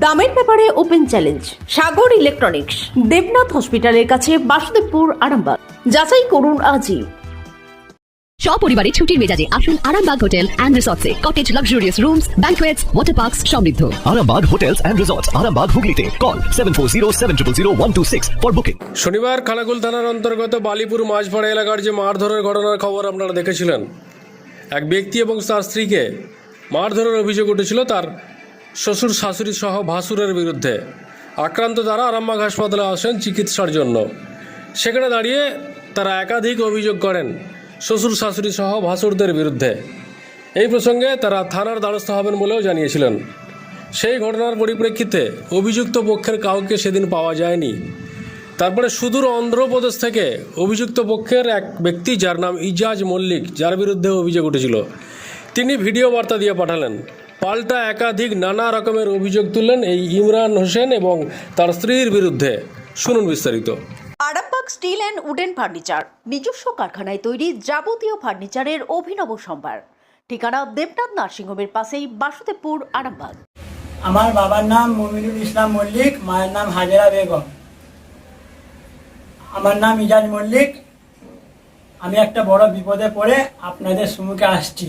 দামের ব্যাপারে open challenge Sagar electronics Debnath হসপিটালের কাছে বাসুদেবপুর আরামবাগ। যাচাই করুন আজই। সপরিবারে ছুটির মেজাজে আসুন Arambagh hotel and রিসর্টসে। Cottage luxurious rooms banquets water parks সমৃদ্ধ। Arambag Hotels and Resorts, Arambag Hooghly Call 740 for booking. শনিবার খানাকুল থানার অন্তর্গত বালিপুর মাঝপাড়া এলাকার যে মারধরের ঘটনার খবর আপনারা দেখেছিলেন। এক ব্যক্তি এবং তার স্ত্রীকে মারধরের অভিযোগ উঠেছিল তার শ্বশুর, শাশুড়ি সহ ভাসুরের বিরুদ্ধে আক্রান্ত তারা আরামবাগ হাসপাতালে আসেন চিকিৎসার জন্য। সেখানে দাঁড়িয়ে তারা একাধিক অভিযোগ করেন শ্বশুর, শাশুড়ি সহ ভাসুরদের বিরুদ্ধে। এই প্রসঙ্গে তারা থানার দ্বারস্থ হবেন বলেও জানিয়েছিলেন। সেই ঘটনার পরিপ্রেক্ষিতে অভিযুক্ত পক্ষের কাউকে সেদিন পাওয়া যায়নি। তারপরে সুদূর অন্ধ্রপ্রদেশ থেকে অভিযুক্ত পক্ষের এক ব্যক্তি যার নাম ইজাজ মল্লিক, যার বিরুদ্ধে অভিযোগ উঠেছিল। তিনি ভিডিও বার্তা দিয়ে পাঠালেন। পাল্টা একাধিক নানা রকমের অভিযোগ তুললেন এই ইমরান হোসেন এবং তার স্ত্রীর বিরুদ্ধে। শুনুন বিস্তারিত। Arambagh steel and wooden furniture নিজস্ব কারখানায় তৈরি যাবতীয় ফার্নিচারের অভিনব সম্ভার। ঠিকানা দেবনাথ নার্সিংহোমের পাশেই বাসুদেবপুর আরামবাগ। আমার বাবার নাম মমিনুল ইসলাম মল্লিক মায়ের নাম হাজেরা বেগম। আমার নাম ইজাজ মল্লিক। আমি একটা বড় বিপদে পড়ে আপনাদের সম্মুখে আসছি।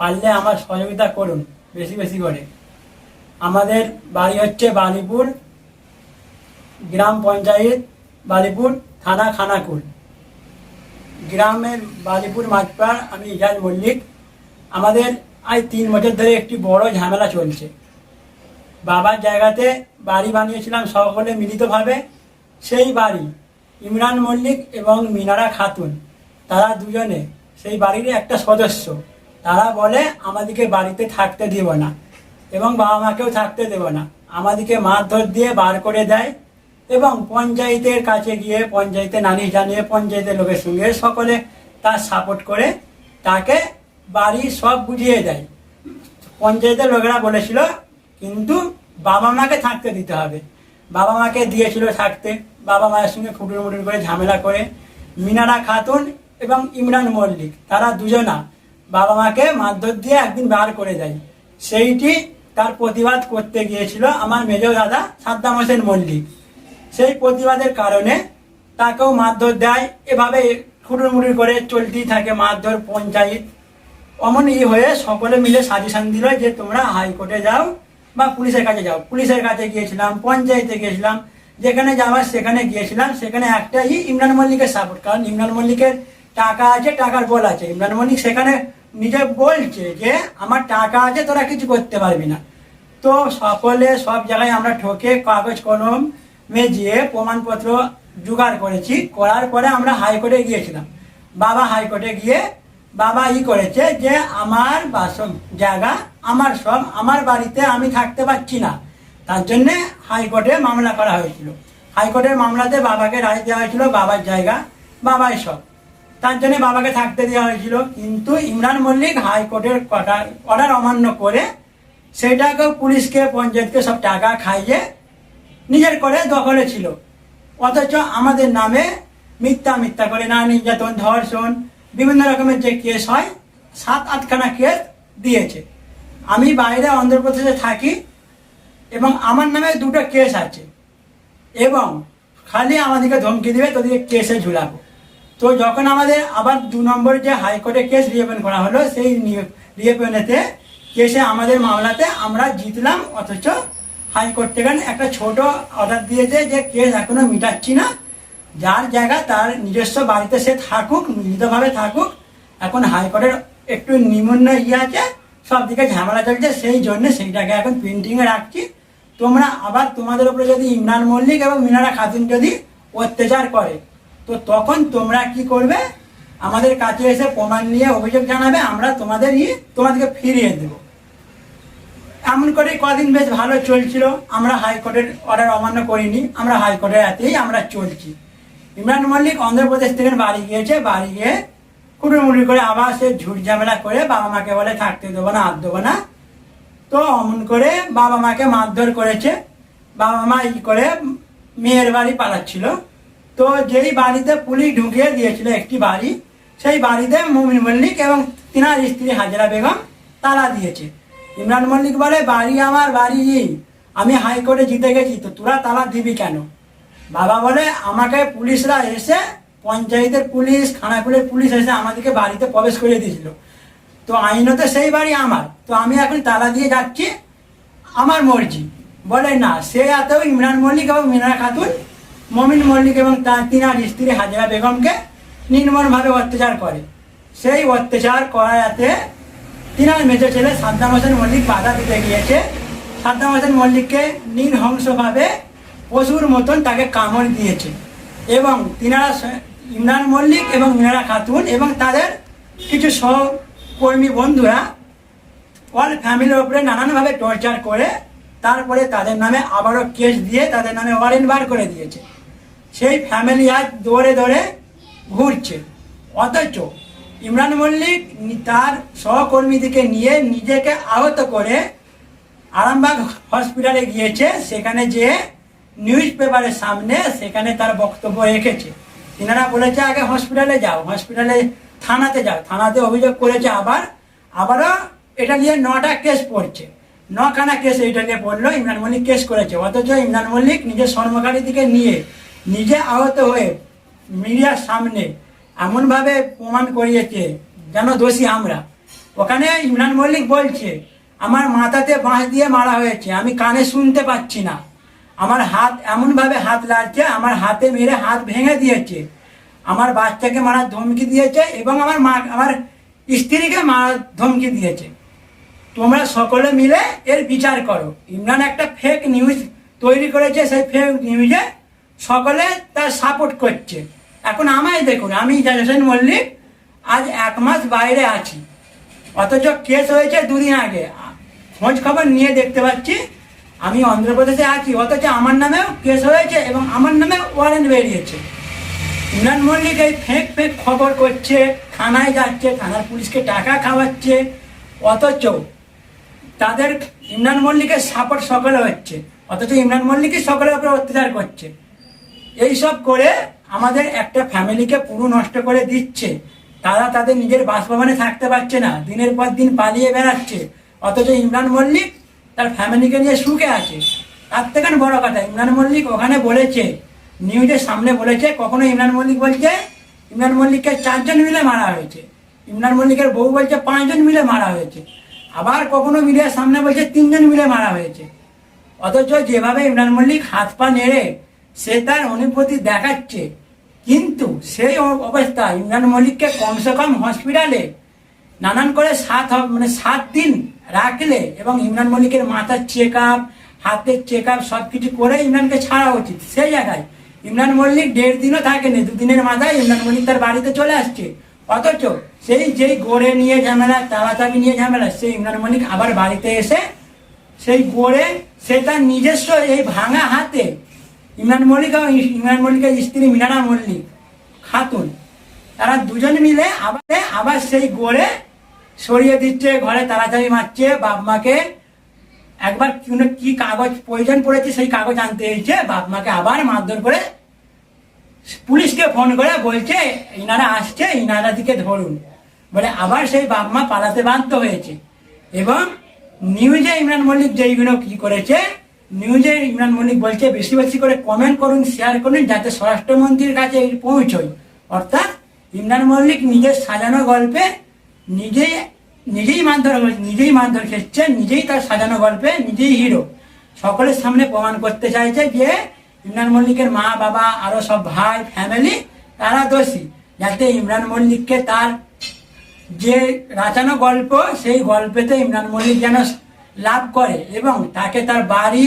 পারলে আমার সহযোগিতা করুন। বেশি বেশি করে। আমাদের বাড়ি হচ্ছে বালিপুর, গ্রাম পঞ্চায়েত, বালিপুর থানা খানাকুল। গ্রামের বালিপুর মাঠপাড়, আমি ইজাজ মল্লিক। আমাদের আজ তিন বছর ধরে একটি বড় ঝামেলা চলছে। বাবার জায়গাতে বাড়ি বানিয়েছিলাম সকলে মিলিতভাবে। সেই বাড়ি ইমরান মল্লিক এবং মিনারা খাতুন, তারা দুজনে, সেই বাড়ির একটা সদস্য। তারা বলে আমাদেরকে বাড়িতে থাকতে দিব না। এবং বাবা মাকেও থাকতে দেব না। আমাদেরকে মারধর দিয়ে বার করে দেয় এবং পঞ্চায়েতের কাছে গিয়ে পঞ্চায়েতে নানি জানিয়ে, পঞ্চায়েতের লোকের সঙ্গে সকলে তার সাপোর্ট করে তাকে বাড়ি সব বুঝিয়ে দেয়। পঞ্চায়েতের লোকেরা বলেছিল, কিন্তু বাবা মাকে থাকতে দিতে হবে। বাবা মাকে দিয়েছিল থাকতে। বাবা মায়ের সঙ্গে ফুটুর মুটুর করে ঝামেলা করে। মিনারা খাতুন এবং ইমরান মল্লিক, তারা দুজনা বাবা মাকে মারধর দিয়ে একদিন বার করে দেয়। সেইটি তার প্রতিবাদ করতে গিয়েছিল আমার মেজ দাদা সাদ্দাম হোসেন মল্লিক। সেই প্রতিবাদের কারণে তাকেও মারধর দেয়। এভাবে ফুটুর মুটুর করে চলতেই থাকে মারধর, পঞ্চায়েত। অমন ই হয়ে সকলে মিলে সাজেশন দিল যে তোমরা হাইকোর্টে যাও বা পুলিশের কাছে যাও। পুলিশের কাছে গিয়েছিলাম, পঞ্চায়েতে গিয়েছিলাম। যেখানে যাওয়ার সেখানে গিয়েছিলাম। সেখানে একটাই ইমরান মল্লিকের সাপোর্ট কারণ ইমরান মল্লিকের টাকা আছে, টাকার বল আছে। ইমরান মল্লিক সেখানে নিজে বলছে যে, আমার টাকা আছে, তোরা কিছু করতে পারবি না। তো সকলে সব জায়গায় আমরা ঠকে কাগজ, কলম মেজিয়ে প্রমাণপত্র জোগাড় করেছি। করার পরে আমরা হাইকোর্টে গিয়েছিলাম। বাবা হাইকোর্টে গিয়ে বাবা ই করেছে যে, আমার বাসন জায়গা আমার সব, আমার বাড়িতে আমি থাকতে পারছি না। তার জন্যে হাইকোর্টে মামলা করা হয়েছিল। হাইকোর্টের মামলাতে বাবাকে রায় দেওয়া হয়েছিল, বাবার জায়গা, বাবাই সব। তার জন্য বাবাকে থাকতে দেওয়া হয়েছিল। কিন্তু ইমরান মল্লিক হাইকোর্টের অর্ডার অমান্য করে সেটাকে পুলিশকে, পঞ্চায়েতকে সব টাকা খাইয়ে নিজের করে দখলে ছিল। অথচ আমাদের নামে মিথ্যা মিথ্যা করে, না নির্যাতন, ধর্ষণ, বিভিন্ন রকমের যে কেস হয়, সাত আটখানা কেস দিয়েছে। আমি বাইরে অন্ধ্রপ্রদেশে থাকি এবং আমার নামে দুটো কেস আছে। এবং খালি আমাদেরকে ধমকি দেবে, তোদেরকে কেসে ঝুলাবো। তো যখন আমাদের আবার দু নম্বর যে হাইকোর্টে কেস রিওপেন করা হলো, সেই রিওপেনেতে কেসে আমাদের মামলাতে আমরা জিতলাম, অথচ হাইকোর্ট থেকে একটা ছোট অর্ডার দিয়েছে যে কেস এখনও মিটাচ্ছি না। যার জায়গা তার নিজস্ব বাড়িতে সে থাকুক, মিলিতভাবে থাকুক। এখন হাইকোর্টের একটু নিম্ন ইয়ে আছে, সব দিকে ঝামেলা চলছে, সেই জন্য সেইটাকে এখন প্রিন্টিংয়ে রাখছি। তোমরা আবার তোমাদের উপরে যদি ইমরান মল্লিক এবং মিনারা খাতুন যদি অত্যাচার করে তো তখন তোমরা কি করবে? আমাদের কাছে এসে প্রমাণ নিয়ে অভিযোগ জানাবে, আমরা তোমাদের ই তোমাদেরকে ফিরিয়ে দেবো। এমন করে কদিন বেশ ভালো চলছিল। আমরা হাইকোর্টের অর্ডার অমান্য করিনি। আমরা হাইকোর্টের হাতেই আমরা চলছি। ইমরান মল্লিক অন্ধ্রপ্রদেশ থেকে বাড়ি গিয়েছে। বাড়ি গিয়ে কুটুমুড়ি করে আবার সে ঝুট ঝামেলা করে বাবা মাকে বলে, থাকতে দেবো না, আর দেবো না। তো অমন করে বাবা মাকে মারধর করেছে। বাবা মা ই করে মেয়ের বাড়ি পালাচ্ছিল। তো যেই বাড়িতে পুলিশ ঢুকিয়ে দিয়েছিল একটি বাড়ি, সেই বাড়িতে মুমিন মল্লিক এবং তিনার স্ত্রী হাজরা বেগম তালা দিয়েছে। ইমরান মল্লিক বলে, বাড়ি আমার, বাড়ি আমি হাইকোর্টে জিতে গেছি, তো তোরা তালা দিবি কেন? বাবা বলে, আমাকে পুলিশরা এসে, পঞ্চায়েতের পুলিশ, খানাকুলের পুলিশ এসে আমাদেরকে বাড়িতে প্রবেশ করিয়ে দিয়েছিল। তো আইনত সেই বাড়ি আমার, তো আমি এখন তালা দিয়ে যাচ্ছি আমার মর্জি। বলে, না, সে এত ইমরান মল্লিক এবং মিনা খাতুন মমিন মল্লিক এবং তার তিনার স্ত্রী হাজরা বেগমকে নির্মমভাবে অত্যাচার করে। সেই অত্যাচার করাতে তিনার মেজো ছেলে সাদ্দাম হোসেন মল্লিক বাধা দিতে গিয়েছে। সাদ্দাম হোসেন মল্লিককে নির্হংসভাবে পশুর মতন তাকে কামড় দিয়েছে এবং তিনারা ইমরান মল্লিক এবং মিনারা খাতুন এবং তাদের কিছু সহকর্মী বন্ধুরা অল ফ্যামিলির ওপরে নানানভাবে টর্চার করে, তারপরে তাদের নামে আবারও কেস দিয়ে তাদের নামে ওয়ারেন্ট বার করে দিয়েছে। সেই ফ্যামিলি আজ দৌড়ে দৌড়ে ঘুরছে। অথচ ইমরান মল্লিক তার সহকর্মীদেরকে নিয়ে নিজেকে আহত করে আরামবাগ হসপিটালে গিয়েছে। সেখানে যে নিউজ পেপারের সামনে সেখানে তার বক্তব্য রেখেছে। তিনারা বলেছে, আগে হসপিটালে যাও হসপিটালে থানাতে যাও। থানাতে অভিযোগ করেছে আবার, আবারও এটা নিয়ে নটা কেস পড়ছে। নখানা কেস এটা নিয়ে পড়ল, ইমরান মল্লিক কেস করেছে। অথচ ইমরান মল্লিক নিজের সর্মকারী দিকে নিয়ে নিজে আহত হয়ে মিডিয়ার সামনে এমনভাবে প্রমাণ করিয়েছে যেন দোষী আমরা। ওখানে ইমরান মল্লিক বলছে, আমার মাথাতে বাঁশ দিয়ে মারা হয়েছে, আমি কানে শুনতে পাচ্ছি না। আমার হাত এমনভাবে হাত লাগছে আমার হাতে মেরে হাত ভেঙে দিয়েছে। আমার বাচ্চাকে মারার ধমকি দিয়েছে এবং আমার মা, আমার স্ত্রীকে মারার ধমকি দিয়েছে। তোমরা সকলে মিলে এর বিচার করো। ইমরান একটা ফেক নিউজ তৈরি করেছে, সেই ফেক নিউজে সকলে তার সাপোর্ট করছে। এখন আমায় দেখুন, আমি ইজাজ মল্লিক, আজ এক মাস বাইরে আছি। অথচ কেস হয়েছে দুদিন আগে। খোঁজ খবর নিয়ে দেখতে পাচ্ছি, আমি অন্ধ্রপ্রদেশে আছি, অথচ আমার নামেও কেস হয়েছে এবং আমার নামে ওয়ারেন্ট বেরিয়েছে। ইমরান মল্লিক এই ফেঁক ফেঁক খবর করছে, থানায় যাচ্ছে, থানার পুলিশকে টাকা খাওয়াচ্ছে, অথচ তাদের ইমরান মল্লিকের সাপোর্ট সকলে হচ্ছে, অথচ ইমরান মল্লিকই সকলের উপরে অত্যাচার করছে। এইসব করে আমাদের একটা ফ্যামিলিকে পুরো নষ্ট করে দিচ্ছে। তারা তাদের নিজের বাসভবনে থাকতে পারছে না। দিনের পর দিন পালিয়ে বেড়াচ্ছে। অথচ ইমরান মল্লিক তার ফ্যামিলিকে নিয়ে সুখে আছে। তার থেকে বড় কথা, ইমরান মল্লিক ওখানে বলেছে নিউজের সামনে বলেছে, কখনো ইমরান মল্লিক বলছে, ইমরান মল্লিককে চারজন মিলে মারা হয়েছে। ইমরান মল্লিকের বউ বলছে, পাঁচজন মিলে মারা হয়েছে। আবার কখনো মিডিয়ার সামনে বলছে, তিনজন মিলে মারা হয়েছে। অথচ যেভাবে ইমরান মল্লিক হাত পা নেড়ে সে তার অনুভূতি দেখাচ্ছে। কিন্তু সেই অ- অবস্থায় ইমরান মল্লিককে কমসে কম হসপিটালে নানান করে সাত মানে সাত দিন রাখলে এবং ইমরান মল্লিকের মাথার চেক আপ হাতের চেক আপ সব কিছু করে ইমরানকে ছাড়া উচিত। সেই জায়গায় ইমরান মল্লিক দেড় দিনও থাকেনি, দুদিনের মাথায় ইমরান মল্লিক তার বাড়িতে চলে আসছে। অথচ সেই যেই গড়ে নিয়ে ঝামেলা তালাচাবি নিয়ে ঝামেলা, সেই ইমরান মল্লিক আবার বাড়িতে এসে সেই গড়ে সে তার নিজস্ব এই ভাঙা হাতে ইমরান মল্লিক এবং ইমরান মল্লিকের স্ত্রী মিনারা মল্লিক, খাতুন। তারা দুজন মিলে আবার আবার সেই গোড়ে সরিয়ে দিচ্ছে, ঘরে তাড়াতাড়ি মারছে, বাপ মাকে। একবার কি কাগজ প্রয়োজন পড়েছে সেই কাগজ আনতে এসেছে, বাপ মাকে আবার মারধর করে পুলিশকে ফোন করে বলছে, ইনারা আসছে, ইনারা দিকে ধরুন। বলে আবার সেই বাপ মা পালাতে বাধ্য হয়েছে। এবং নিউজে ইমরান মল্লিক যেইগুলো কি করেছে নিউজে ইমরান মল্লিক বলছে, বেশি বেশি করে কমেন্ট করুন শেয়ার করুন, যাতে স্বরাষ্ট্রমন্ত্রীর কাছে পৌঁছয় অর্থাৎ ইমরান মল্লিক নিজের সাজানো গল্পে নিজেই নিজেই মারধর নিজেই মারধর খেচ্ছে নিজেই তার সাজানো গল্পে নিজেই হিরো সকলের সামনে প্রমাণ করতে চাইছে যে ইমরান মল্লিকের মা, বাবা, আরও সব ভাই ফ্যামিলি তারা দোষী। যাতে ইমরান মল্লিককে তার যে রাচানো গল্প, সেই গল্পেতে ইমরান মল্লিক যেন লাভ করে এবং তাকে তার বাড়ি,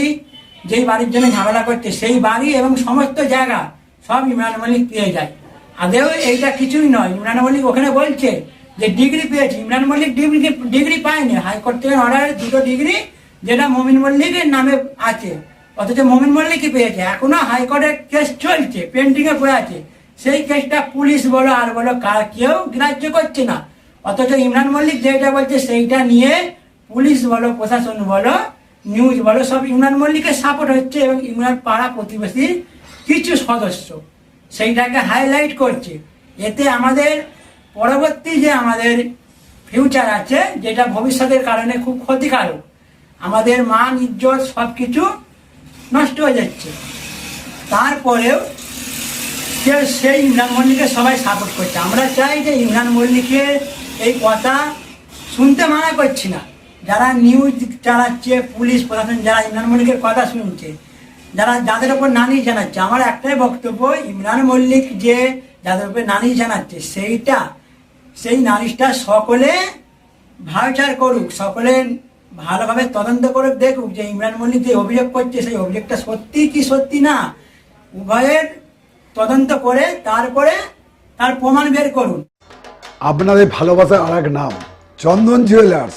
যেই বাড়ির জন্য ঝামেলা করছে, সেই বাড়ি এবং সমস্ত জায়গা সব ইমরান মল্লিক পেয়ে যায়। আদেও এইটা কিছুই নয়। ইমরান মল্লিক ওখানে বলছে যে ডিগ্রি পেয়েছে। ইমরান মল্লিক ডিগ্রি ডিগ্রি পায়নি। হাইকোর্ট থেকে অর্ডার দুটো ডিগ্রি, যেটা মমিন মল্লিকের নামে আছে। অথচ মমিন মল্লিকই পেয়েছে। এখনও হাইকোর্টের কেস চলছে পেন্ডিং এ পড়ে আছে। সেই কেসটা পুলিশ বলো আর বলো কার, কেউ গ্রাহ্য করছে না। অথচ ইমরান মল্লিক যেটা বলছে সেইটা নিয়ে পুলিশ বলো, প্রশাসন বলো নিউজ বলো, সব ইমরান মল্লিকের সাপোর্ট হচ্ছে এবং ইমরান পাড়া প্রতিবেশীর কিছু সদস্য। সেইটাকে হাইলাইট করছে। এতে আমাদের পরবর্তী যে আমাদের ফিউচার আছে, যেটা ভবিষ্যতের কারণে খুব ক্ষতিকারক, আমাদের মান, ইজ্জত সব কিছু নষ্ট হয়ে যাচ্ছে। তারপরেও যে সেই ইমরান মল্লিককে সবাই সাপোর্ট করছে। আমরা চাই যে ইমরান মল্লিকের এই কথা শুনতে মানা করছি না। যারা নিউজ চালাচ্ছে পুলিশ প্রশাসন যারা ইমরান মল্লিকের কথা শুনছে, যারা যাদের ওপর নানি জানাচ্ছে, আমার একটাই বক্তব্য, ইমরান মল্লিক যে যাদের উপর নালিশ জানাচ্ছে, সেইটা, সেই নালিশটা সকলে ভাউচার করুক, সকলে ভালোভাবে তদন্ত করে দেখুক যে ইমরান মল্লিক যে অভিযোগ করছে, সেই অভিযোগটা সত্যি কি সত্যি না, উভয়ের তদন্ত করে তারপরে তার প্রমাণ বের করুন। আপনাদের ভালোবাসার আর এক নাম, চন্দন জুয়েলার্স